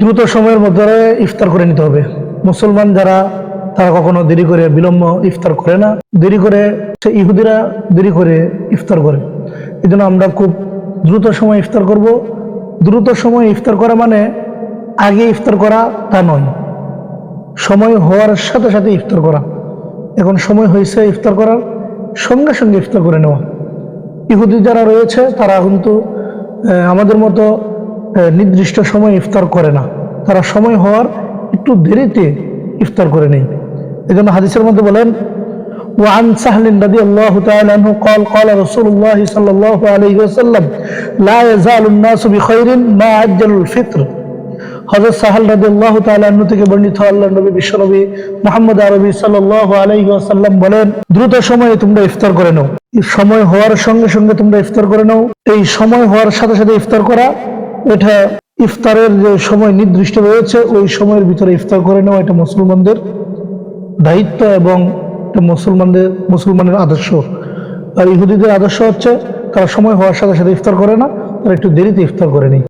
দ্রুত সময়ের মধ্যে ইফতার করে নিতে হবে। মুসলমান যারা, তারা কখনো দেরি করে বিলম্ব ইফতার করে না। দেরি করে, সে ইহুদিরা দেরি করে ইফতার করে। এই আমরা খুব দ্রুত সময় ইফতার করব। দ্রুত সময় ইফতার করা মানে আগে ইফতার করা তা নয়। সময় হওয়ার সাথে সাথে ইফতার করা। এখন সময় হয়েছে ইফতার করার, সঙ্গে সঙ্গে ইফতার করে নেওয়া। ইহুদি যারা রয়েছে, তারা কিন্তু আমাদের মতো নির্দিষ্ট সময় ইফতার করে না তারা সময় হওয়ার একটু দেরিতে ইফতার করে নেই এই জন্য হাদিসের মধ্যে বলেন وعن سهل رضي الله تعالى عنه قال قال رسول الله صلى الله عليه وسلم لا يزال الناس بخير ما عجل الفطر হজরত সাহাল রাজি আল্লাহ তালু থেকে বর্ণিত আল্লাহ নবী বিশ্বনবী মোহাম্মদ আরবি সাল্লাহ আলহি আসাল্লাম বলেন দ্রুত সময়ে তোমরা ইফতার করে নাও এই সময় হওয়ার সঙ্গে সঙ্গে তোমরা ইফতার করে নাও এই সময় হওয়ার সাথে সাথে ইফতার করা এটা ইফতারের যে সময় নির্দিষ্ট রয়েছে, ওই সময়ের ভিতরে ইফতার করে নেওয়া এটা মুসলমানদের দায়িত্ব এবং মুসলমানদের, মুসলমানের আদর্শ। আর ইহুদিদের আদর্শ হচ্ছে, তারা সময় হওয়ার সাথে সাথে ইফতার করে না, তারা একটু দেরিতে ইফতার করে নেই